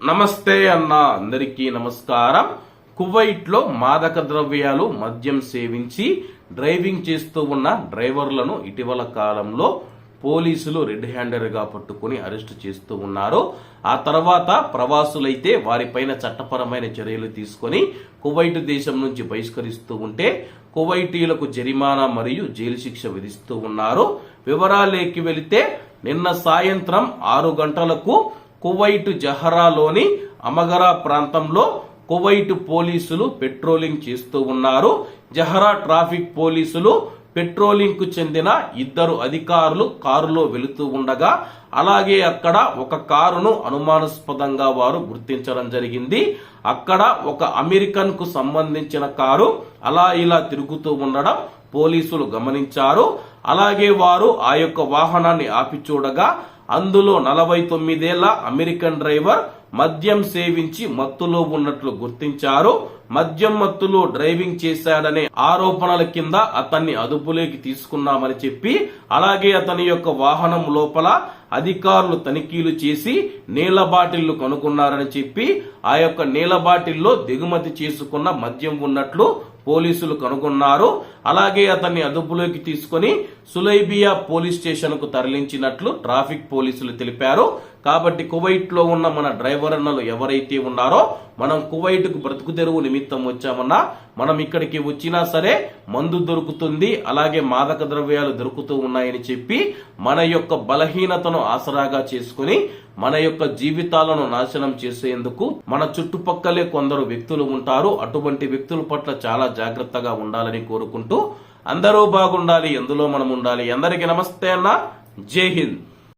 నమస్తే అన్న అందరికీ నమస్కారం. కువైట్లో మాదక ద్రవ్యాలు మద్యం సేవించి డ్రైవింగ్ చేస్తూ ఉన్న డ్రైవర్లను ఇటీవల కాలంలో పోలీసులు రెడ్ హ్యాండర్గా పట్టుకుని అరెస్ట్ చేస్తూ ఉన్నారు. ఆ తర్వాత ప్రవాసులైతే వారిపైన చట్టపరమైన చర్యలు తీసుకొని కువైట్ దేశం నుంచి బహిష్కరిస్తూ ఉంటే కువైటీలకు జరిమానా మరియు జైలు శిక్ష విధిస్తూ ఉన్నారు. వివరాలేకి వెళితే నిన్న సాయంత్రం ఆరు గంటలకు కువైట్ జహరాలోని అమగరా ప్రాంతంలో కువైట్ పోలీసులు పెట్రోలింగ్ చేస్తూ ఉన్నారు. జహరా ట్రాఫిక్ పోలీసులు పెట్రోలింగ్కు చెందిన ఇద్దరు అధికారులు కారులో వెళుతూ ఉండగా అలాగే అక్కడ ఒక కారును అనుమానాస్పదంగా వారు గుర్తించడం జరిగింది. అక్కడ ఒక అమెరికన్కు సంబంధించిన కారు అలా ఇలా తిరుగుతూ ఉండడం పోలీసులు గమనించారు. అలాగే వారు ఆ యొక్క వాహనాన్ని ఆపి చూడగా అందులో నలభై తొమ్మిదేళ్ళ అమెరికన్ డ్రైవర్ మద్యం సేవించి మత్తులో ఉన్నట్లు గుర్తించారు. మద్యం మత్తులో డ్రైవింగ్ చేశాడనే ఆరోపణల కింద అతన్ని అదుపులోకి తీసుకున్నామని చెప్పి అలాగే అతని యొక్క వాహనం లోపల అధికారులు తనిఖీలు చేసి నీళ్ళ బాటిళ్ళు కనుగొన్నారని చెప్పి ఆ యొక్క నీళ్ళ బాటిల్లో దిగుమతి చేసుకున్న మద్యం ఉన్నట్లు పోలీసులు కనుగొన్నారు. అలాగే అతన్ని అదుపులోకి తీసుకొని సులైబియా పోలీస్ స్టేషన్కు తరలించినట్లు ట్రాఫిక్ పోలీసులు తెలిపారు. కాబట్టి కువైట్లో ఉన్న మన డ్రైవర్ అన్నలు ఎవరైతే ఉన్నారో మనం కువైట్కు బ్రతుకు తెరువు నిమిత్తం వచ్చామన్నా మనం ఇక్కడికి వచ్చినా సరే మందు దొరుకుతుంది అలాగే మాదక ద్రవ్యాలు దొరుకుతూ ఉన్నాయని చెప్పి మన యొక్క బలహీనతను ఆసరాగా చేసుకుని మన యొక్క జీవితాలను నాశనం చేసేందుకు మన చుట్టుపక్కలే కొందరు వ్యక్తులు ఉంటారు. అటువంటి వ్యక్తుల పట్ల చాలా జాగ్రత్తగా ఉండాలని కోరుకుంటూ అందరూ బాగుండాలి ఎందులో మనం ఉండాలి. అందరికీ నమస్తే అన్న. జై హింద్.